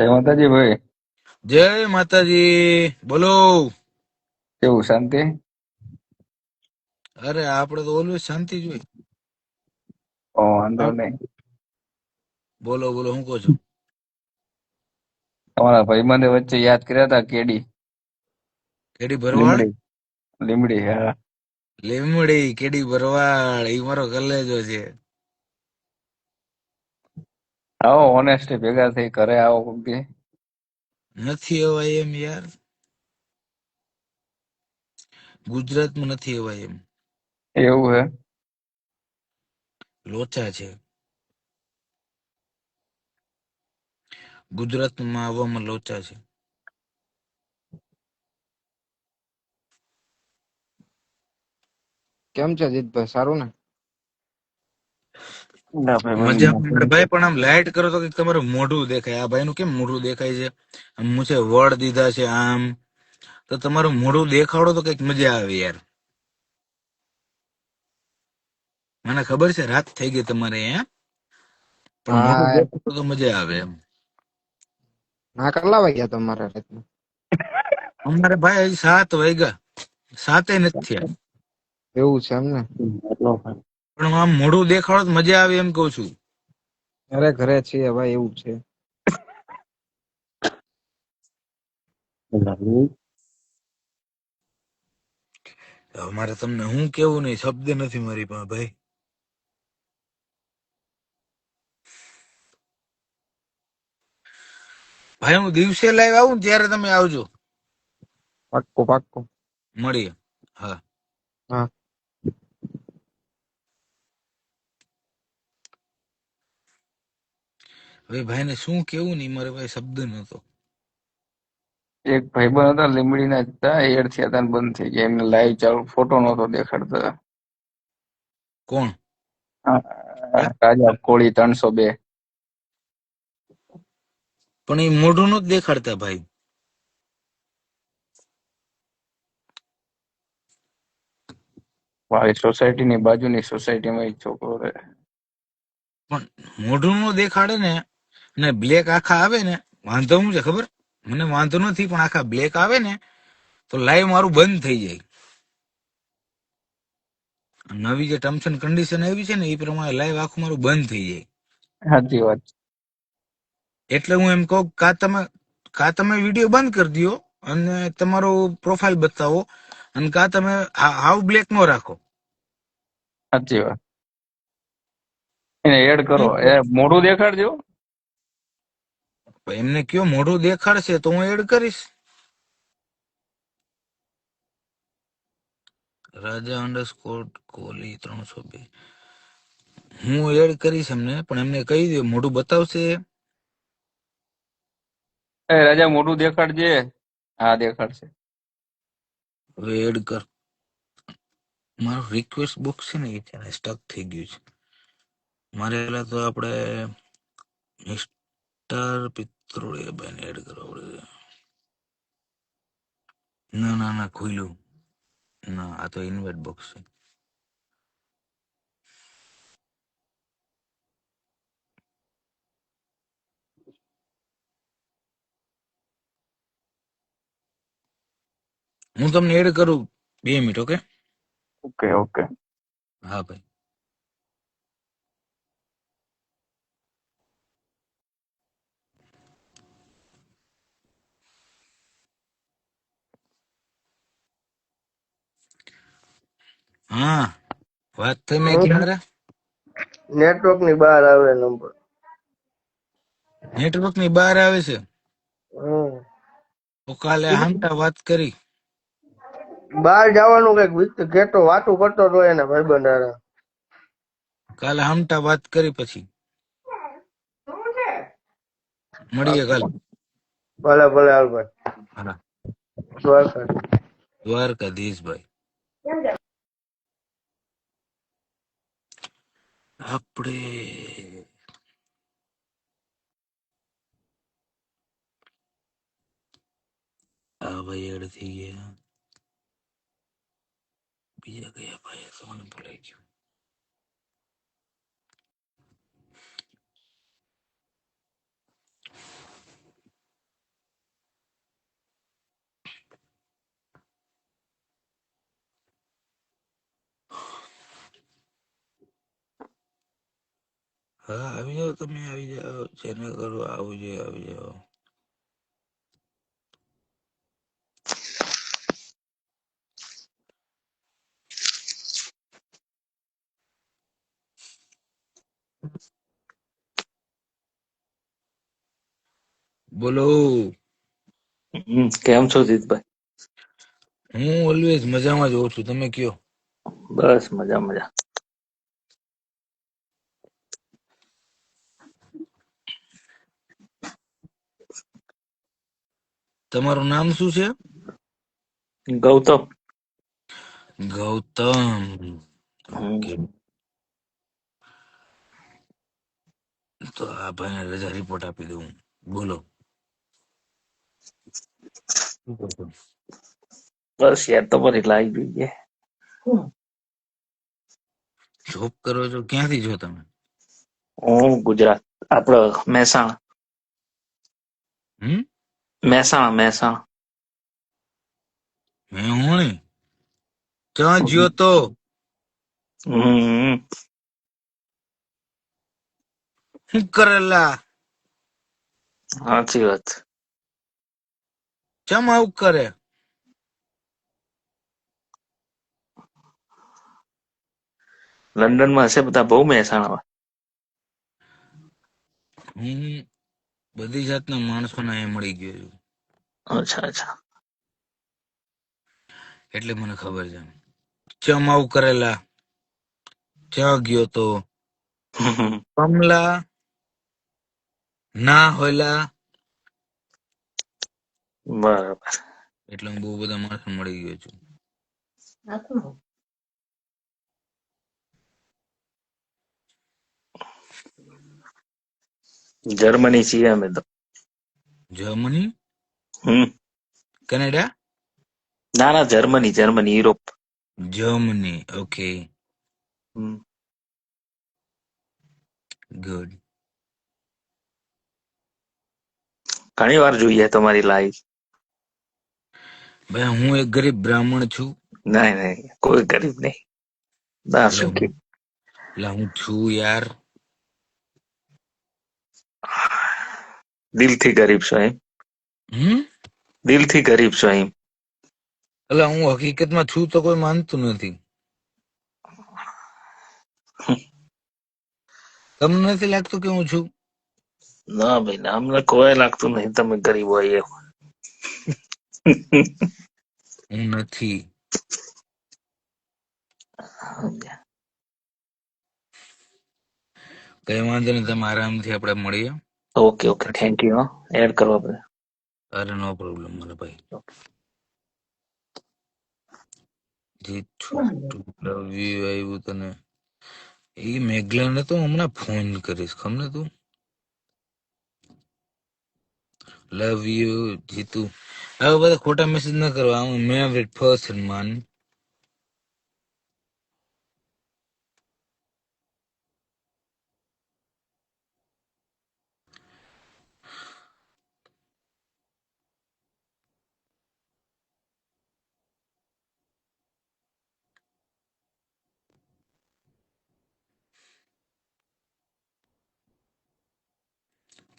જય માતાજી ભાઈ. જય માતાજી બોલો. કેવું શાંતિ? અરે આપડે તો ઓલવેઝ શાંતિ જ હોય. ઓ વાંધો નહીં. બોલો બોલો હું કહો છો? તમારા ભાઈબંધે વચ્ચે યાદ કર્યા હતા કેડી. કેડી ભરવાડ? લીમડી. હા. લીમડી કેડી ભરવાડ એ મારો કલેજો છે. આવો ઓનેસ્ટલી ભેગા થઈ ઘરે આવો કોક નથી અવાય એમ યાર. ગુજરાતમાં નથી અવાય એમ. એવું હે? લોચા છે. ગુજરાતમાં આવવામાં લોચા છે. કેમ છે જીતભાઈ? સારું ને? મજા બંધ ભાઈ. પણ આમ લાઈટ કરો તો કંઈક તમારું મોઢું દેખાય. આ ભાઈ નું કેમ મોઢું દેખાય છે? આમ મૂછે વડ દીધા છે આમ. તો તમારું મોઢું દેખાડો તો કંઈક મજા આવે યાર. મને ખબર છે રાત થઈ ગઈ તમારે અહીંયા પણ મોઢું હા દેખાડો તો મજા આવે એમ. ના કેટલા વાગ્યા તમારે રાતના. અમારે ભાઈ હજી સાત વાગ્યા. સાતે નથી થયા. એવું છે એમ ને? પણ આમ મોઢું દેખાડો તો મજા આવે એમ કઉ છું. અરે ઘરે છીએ ભાઈ એવું છે. અમારે તમને હું કેવું નહીં શબ્દ નથી મારી પાસે ભાઈ. ભાઈ હું દિવસે લાઈવ આવું ત્યારે તમે આવજો. પાક્કું પાક્કું. મળીએ. હા. હા. હવે ભાઈને શું કેવું નહીં મારે ભાઈ શબ્દ નતો. એક ભાઈબંધ હતા લીમડીના જ હતા એડ થયા હતા બંધ થઈ ગયા. એમને લાઈવ ચાલુ ફોટો નતો દેખાડતા. કોણ? રાજા કોળી ત્રણસો બે. પણ એ મોઢું નું જ દેખાડતા ભાઈ. મારી સોસાયટીની બાજુની સોસાયટીમાં એક છોકરો રહે. પણ મોઢું નું દેખાડે ને ને બ્લેક આખા આવે ને વાંધો શું છે ખબર? મને વાંધો નથી પણ આખા બ્લેક આવે ને તો લાઈવ મારું બંધ થઈ જાય. નવી જે ટર્મ્સ એન્ડ કન્ડિશન આવી છે ને એ પ્રમાણે લાઈવ આખું મારું બંધ થઈ જાય. સાચી વાત એટલે હું એમ કહું કા તમે કા તમે વીડિયો બંધ કરી દો અને તમારો પ્રોફાઇલ બતાવો અને કા તમે હાવ બ્લેક નો રાખો. સાચી વાત. એને એડ કરો. એ મોઢું દેખાડજો. એમને કયો મોઢું દેખાડશે તો હું એડ કરીશ. રાજા અંડરસ્કોર કોહલી ત્રણસો બે. હું એડ કરીશ એમને પણ એમને કહી દે મોઢું બતાવશે? એ રાજા મોઢું દેખાડજે. હા દેખાડશે. હવે એડ કર. મારું રિક્વેસ્ટ બોક્સ છે ને એ છે સ્ટક થઈ ગયું છે. મારે પેલા તો આપણે મિસ્ટર પિત્રોડિયાભાઈને એડ કરવા પડે ના ના ના ખુલ્યું ના આ તો ઇન્વાઇટ બોક્સ છે હું તમને એડ કરું બે મિનિટ ઓકે ઓકે ઓકે હા ભાઈ હા વાત થઈ મેં ક્યારે? નેટવર્કની બહાર આવે નંબર. નેટવર્કની બહાર આવે છે? તો કાલે હામતા વાત કરી. બહાર જવાનું કંઈક ઘેટો વાતું કરતો હતો એના ભાઈ બંધારા કાલે હામતા વાત કરી પછી. મળીએ કાલે. ભલે ભલે હાલ ભાઈ. દ્વારકા દ્વારકાધીશ. ભાઈ આપણે આ ભાઈ એડ થઈ ગયા. બીજા કયા ભાઈ તો મને ભૂલાઈ ગયું. હા આવી જાઓ તમે આવી જાઓ. જેને કરો આવું જોઈએ આવી જાઓ. બોલો. કેમ છો જીતભાઈ? હું ઓલવેઝ મજામાં જ હોઉં છું. તમે કયો? બસ મજા મજા. તમારું નામ શું છે? ગૌતમ. ગૌતમ. તો આ ભાઈને રજા રિપોર્ટ આપી દઉં. બોલો. શું કહો છો? બસ યાર તમારી લાઈ જોઈએ જોબ કરો છો? ક્યાંથી છો તમે? હું ગુજરાત. આપડે મહેસાણા. હમ? મહેસાણા મહેસાણા. હોણી ક્યાં જ્યો તો? હમ. કરેલા? સાચી વાત. કેમ આવું કરે? લંડનમાં હશે બધા બહુ મહેસાણા હું બધી જાતના માણસોને અહીંયા મળી ગયો છું. અચ્છા અચ્છા. એટલે મને ખબર છે. ચમ આવું કરેલા ક્યાં ગયો તો કમલા ના હોયલા. બરાબર. એટલે હું બહુ બધા માણસો મળી ગયો છું. જર્મની છીએ અમે તો. જર્મની? હમ. કેનેડા? ના ના Germany Germany Europe. Germany good. ઘણી વાર જોઈએ તમારી લાઈફ ભાઈ હું એક ગરીબ બ્રાહ્મણ છું. નહીં નહીં કોઈ ગરીબ નહીં. ના શું એટલે હું છું યાર. દિલથી ગરીબ છો એમ. હમ? દિલથી ગરીબ છો એમ. એટલે હું હકીકતમાં છું તો કોઈ માનતું નથી. તમને નથી લાગતું કે હું છું? ના ભાઈ અમને કોઈ લાગતું નહીં. તમે ગરીબ હોય એમ. હું નથી. કઈ વાંધો નહીં તમે આરામથી આપણે મળીએ. Okay okay thank you add કરવા પડે અરે નો પ્રોબ્લેમ મને ભાઈ જે છોટું લવ આવ્યું તને એ મેઘલાને તો હમણાં ફોન કરીશ ખમને તું લવ યુ જીતુ આવા બધા ખોટા મેસેજ ન કરવા હું મેં ફર્સ્ટ માન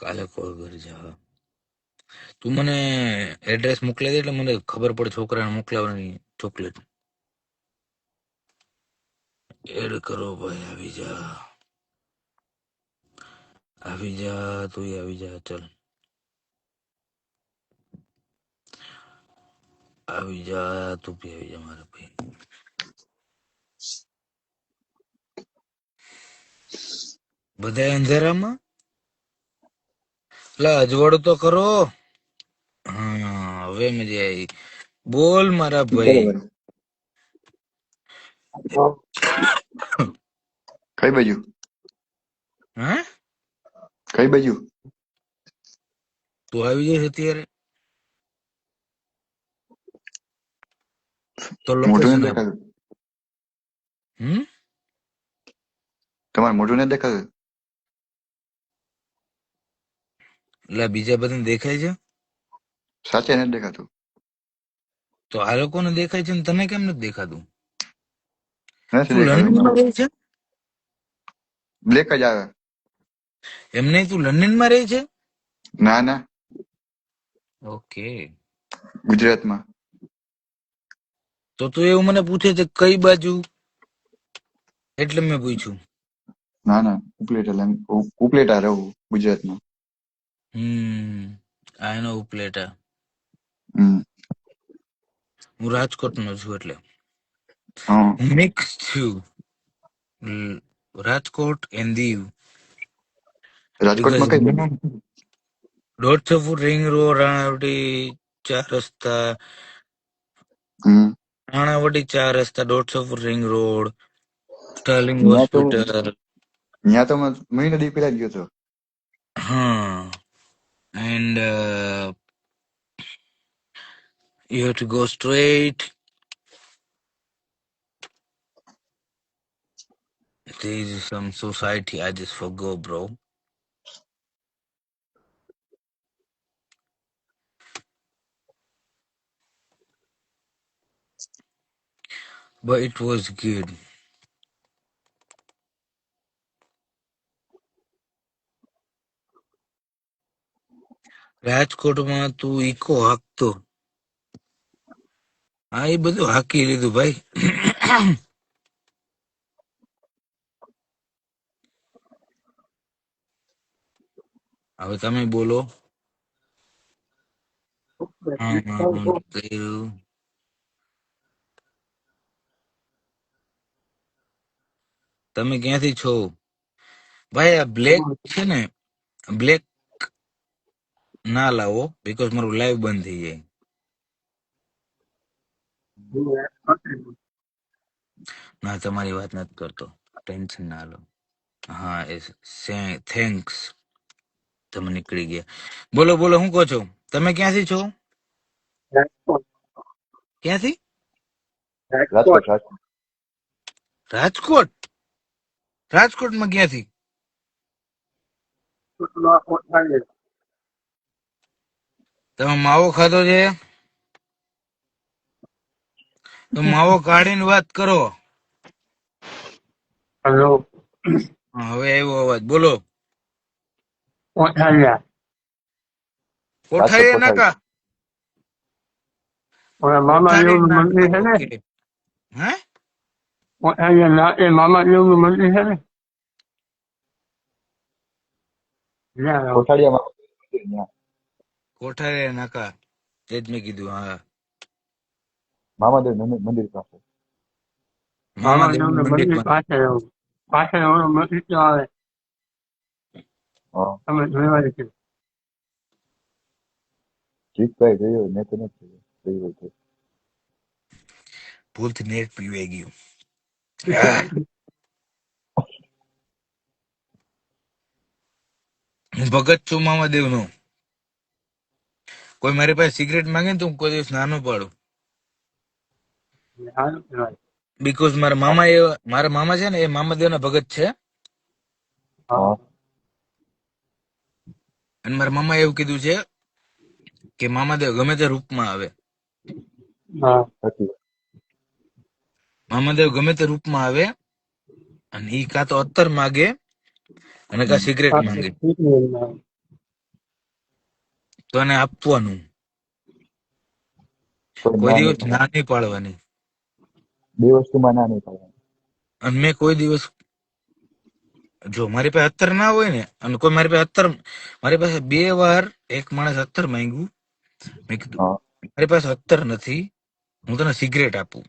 કાલે કોલ કરજે હા. તું મને એડ્રેસ મોકલી દે એટલે મને ખબર પડે છોકરાને મોકલાવવાની ચોકલેટ. એડ કરો ભાઈ, આવી જા. આવી જા, તું આવી જા, ચલ. આવી જા, તું બી આવી જા મારા ભાઈ. બધા અંધારામાં? એટલે અજવાળું તો કરો. હવે મજા આવી. બોલ મારા ભાઈ. કઈ બાજુ? હા? કઈ બાજુ? તું આવી જઈશ અત્યારે? તો લોકેશન હમ? તમારે મોઢું ને દેખાતું? એટલે બીજા બધાને દેખાય છે? સાચે નથી દેખાતું. તો આ લોકોને દેખાય છે ને તને કેમ નથી દેખાતું? બ્લેક જ આવે. એમને તું લંડનમાં રહે છે? ના ના. ઓકે. ગુજરાતમાં. તો તું એવું મને પૂછે છે કઈ બાજુ? એટલે મેં પૂછ્યું. ના ના ઉપલેટા ઉપલેટા રહું ગુજરાતમાં. હમ આયનો ઉપલેટા હું રાજકોટ નો છું એટલે. મિક્સ થયું રાજકોટ એન્ડ દીવ. રાજકોટમાં કઈ બાજુ દોઢસો ફૂટ રિંગ રોડ રાણાવટી ચાર રસ્તા. રાણાવટી ચાર રસ્તા દોઢસો foot ring road Sterling hospital ત્યાં તો મહિના દી પહેલા ગયો હતો હા. and uh, you have to go straight. There is some society I just forgot bro. But it was good. રાજકોટમાં તું ઈકો હાકતો. હા, એ બધું હાકી લીધું ભાઈ. હવે તમે બોલો. તમે ક્યાંથી છો? ભાઈ, આ બ્લેક છે ને, બ્લેક ના લાવો બીકોઝ મારું લાઈવ બંધ થઈ જાય. ના તમારી વાત નથી કરતો. ટેન્શન ના લો. હા એ થેન્ક્સ તમે નીકળી ગયા. બોલો બોલો હું કહો છો? તમે ક્યાંથી છો? ક્યાંથી? રાજકોટ રાજકોટ. રાજકોટ? રાજકોટમાં ક્યાંથી? તમે માવો ખાધો છે? તો માવો કાઢીને વાત કરો. હેલો. હવે આવ્યો અવાજ. બોલો. કોઠારિયા કોઠારી નાકા? ઓલા મામા કોઠારી મંદિર છે ને? હે? કોઠારિયા ના એ મામા દેવનું મંદિર છે ને? ત્યાં કોઠારી નાકા. તે જ મેં કીધું હા. મામાદેવ મંદિર પાસે. મામા મામાદેવ મંદિર પાસે. પાસે તો આવે. હા. તમે જોવા છે જીતભાઈ જોયો મેં તો નથી જોયો. ભૂલથી નેટ પીવાઈ ગયું. ભગત છું મામાદેવ નો કોઈ મારી પાસે સિગરેટ માંગે ને તો હું કોઈ દિવસ નાનો પાડું. બીકોઝ મારા મામા એ મારા મામા છે ને એ મામાદેવ ના ભગત છે. અને મારા મામા એવું કીધું છે કે મામાદેવ ગમે તે રૂપમાં આવે. મામાદેવ ગમે તે રૂપમાં આવે અને ઈ કાં તો અત્તર માગે અને કાં સિગરેટ માંગે. તો એને આપવાનું. કોઈ દિવસ ના નહીં પાડવાની બે વસ્તુમાં ના નહીં પાડવાની અને મેં કોઈ દિવસ જો મારી પાસે અત્તર ના હોય ને અને કોઈ મારી પાસે અત્તર મારી પાસે બે વાર એક માણસ અત્તર માંગ્યું મેં કીધું મારી પાસે અત્તર નથી હું તને સિગરેટ આપું.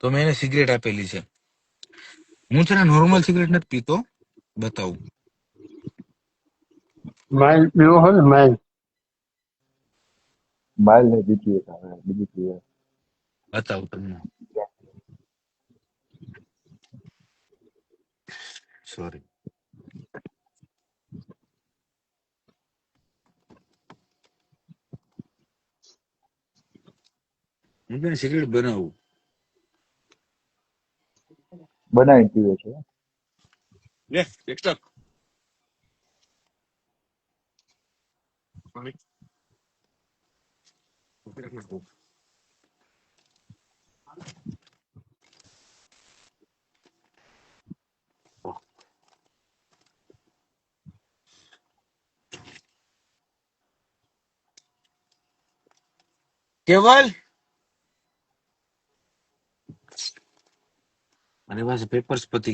તો મેં એને સિગરેટ આપેલી છે. હું તને નોર્મલ સિગરેટ નથી પીતો બતાવું. માઇલ પીવો હોય ને માઇલ માઇલ ને બીજી એક આવે બીજી પીવે બતાવું તમને સોરી હું તને સિગરેટ બનાવું બનાવી પીવે છે લે એક Dominic. ¿Qué mal? Mane papers para ti